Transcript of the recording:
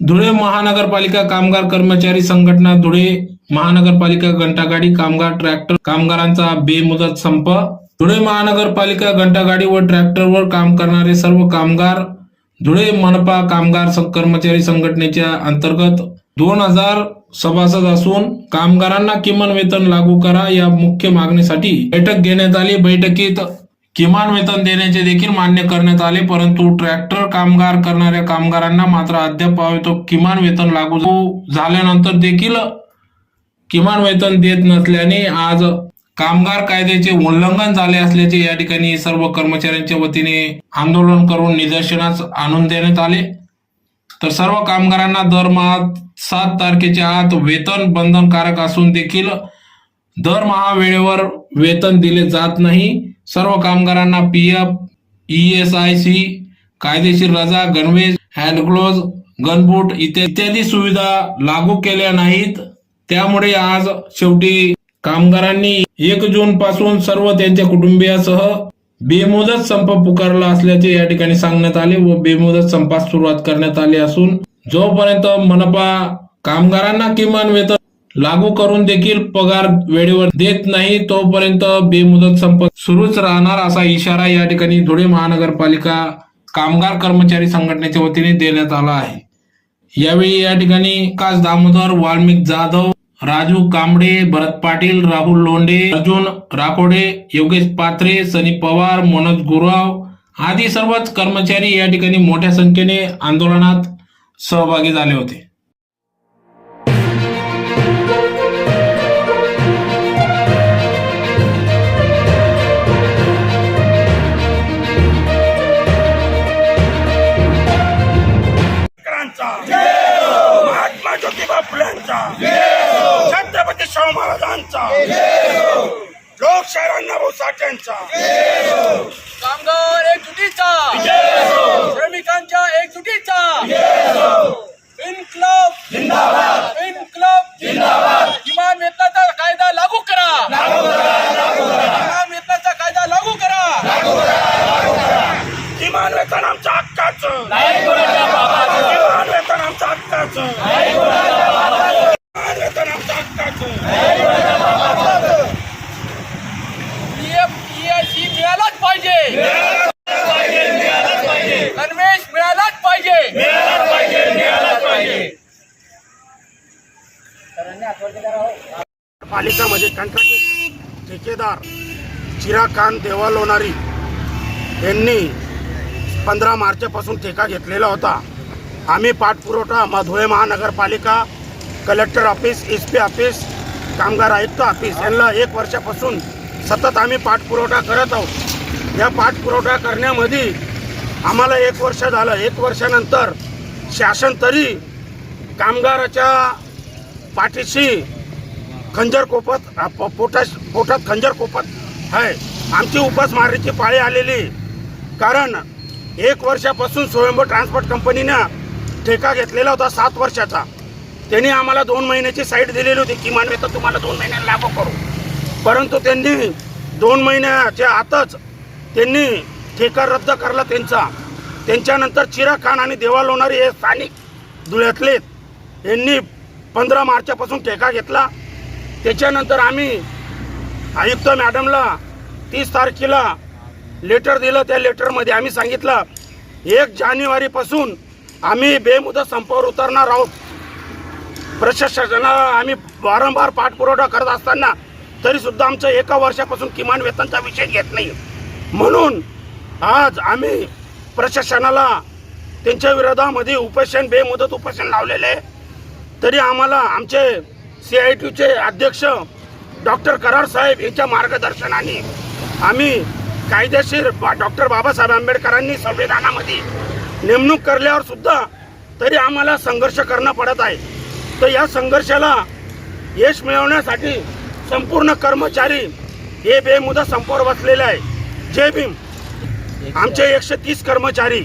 धुळे महानगरपालिका कामगार कर्मचारी संघटना धुळे महानगरपालिका घंटागाडी कामगार ट्रॅक्टर कामगारांचा बेमुदत संप. धुळे महानगरपालिका घंटागाडी व ट्रॅक्टरवर काम करणारे सर्व कामगार धुळे मनपा कामगार कर्मचारी संघटनेच्या अंतर्गत दोन हजार सभासद असून कामगारांना किमान वेतन लागू करा या मुख्य मागणीसाठी बैठक घेण्यात आली. बैठकीत किमान वेतन देण्याचे देखील मान्य करण्यात आले परंतु ट्रॅक्टर कामगार करणाऱ्या कामगारांना मात्र अद्याप तो किमान वेतन लागू झाल्यानंतर देखील किमान वेतन देत नसल्याने आज कामगार कायद्याचे उल्लंघन झाले असल्याचे या ठिकाणी सर्व कर्मचाऱ्यांच्या वतीने आंदोलन करून निदर्शनास आणून देण्यात आले. तर सर्व कामगारांना दरमहा सात तारखेच्या आत वेतन बंधनकारक असून देखील दरमहा वेळेवर वेतन दिले जात नाही. सर्व कामगारांना P F E S I C कायदेशीर रजा गणवेश हँड ग्लोव्ह गनबूट इत्यादी सुविधा लागू केल्या नाहीत. त्यामुळे आज शेवटी कामगारांनी एक जून पासून सर्व त्यांच्या कुटुंबियासह बेमुदत संप पुकारला असल्याचे या ठिकाणी सांगण्यात आले व बेमुदत संपास सुरुवात करण्यात आली असून जोपर्यंत मनपा कामगारांना किमान वेतन लागू करून देखील पगार वेळेवर देत नाही तोपर्यंत बेमुदत संप सुरूच राहणार असा इशारा या ठिकाणी धुळे महानगरपालिका कामगार कर्मचारी संघटनेच्या वतीने देण्यात आला आहे. यावेळी या ठिकाणी कास दामोदर वाल्मिक जाधव राजू कांबडे भरत पाटील राहुल लोंढे अर्जुन राकोडे योगेश पात्रे सनी पवार मनोज गुराव आदी सर्वच कर्मचारी या ठिकाणी मोठ्या संख्येने आंदोलनात सहभागी झाले होते. शाहू महाराजांचा. लोकशाहीर अण्णाभाऊ साठेंचा. कामगार एकजुटीचा. श्रमिकांच्या एकजुटीचा. इन्क्लब. जिंदाबाद इन्क्लब. जिंदाबाद किमान वेतनाचा कायदा लागू करा. किमान वेतनाचा कायदा लागू करा. किमान वेतन आमच्या हक्काचं. किमान वेतन आमच्या हक्काचं किमान वेतन आमच्या हक्काचं पीएफ पीएससी मिळालाच पाहिजे गणवेश मिळालाच पाहिजे पालिकामध्ये कंत्राटी ठेकेदार चिराखान देवा लोणारी यांनी पंधरा मार्चपासून ठेका घेतलेला होता. आम्ही पाठपुरवठा मधुळे महानगरपालिका collector office S P office कामगार आयुक्त ऑफिस यांना एक वर्षापासून सतत आम्ही पाठपुरवठा करत आहोत. या पाठपुरवठा करण्यामध्ये आम्हाला एक वर्ष झालं. एक वर्षानंतर शासन तरी कामगाराच्या पाठीशी खंजर कोपत पोटाश पोटात पोटात खंजर कोपत आहे. आमची उपासमारीची पाळी आलेली. कारण एक वर्षापासून स्वयंभू ट्रान्सपोर्ट कंपनीनं ठेका घेतलेला होता सात वर्षाचा. त्यांनी आम्हाला दोन महिन्याची साईट दिलेली होती. किमान वेतन तुम्हाला दोन महिन्याला लागू करू. परंतु त्यांनी दोन महिन्याच्या आतच त्यांनी ठेका रद्द करला त्यांचा. त्यांच्यानंतर चिरा खान आणि देवा लोणारी हे स्थानिक धुळ्यातले यांनी पंधरा मार्चपासून ठेका घेतला. त्याच्यानंतर आम्ही आयुक्त मॅडमला तीस तारखेला लेटर दिलं. त्या लेटरमध्ये आम्ही सांगितलं एक जानेवारीपासून आम्ही बेमुदत संपावर उतरणार आहोत. प्रशासनाला आम्ही वारंवार पाठपुरवठा करत असताना तरीसुद्धा आमचं एका वर्षापासून किमान वेतनचा विषय घेत नाही. म्हणून आज आम्ही प्रशासनाला त्यांच्या विरोधामध्ये उपोषण बेमुदत उपोषण लावलेले आहे. तरी आम्हाला आमचे सी आय टीचे अध्यक्ष डॉक्टर करार साहेब यांच्या मार्गदर्शनाने आम्ही कायदेशीर बा डॉक्टर बाबासाहेब आंबेडकरांनी संविधानामध्ये नेमणूक करल्यावर सुद्धा तरी आम्हाला संघर्ष करणं पडत आहे. तर या संघर्षाला यश मिळवण्यासाठी संपूर्ण कर्मचारी हे बेमुदा संपावर बसलेले आहे जय भीम. आमचे एकशे तीस कर्मचारी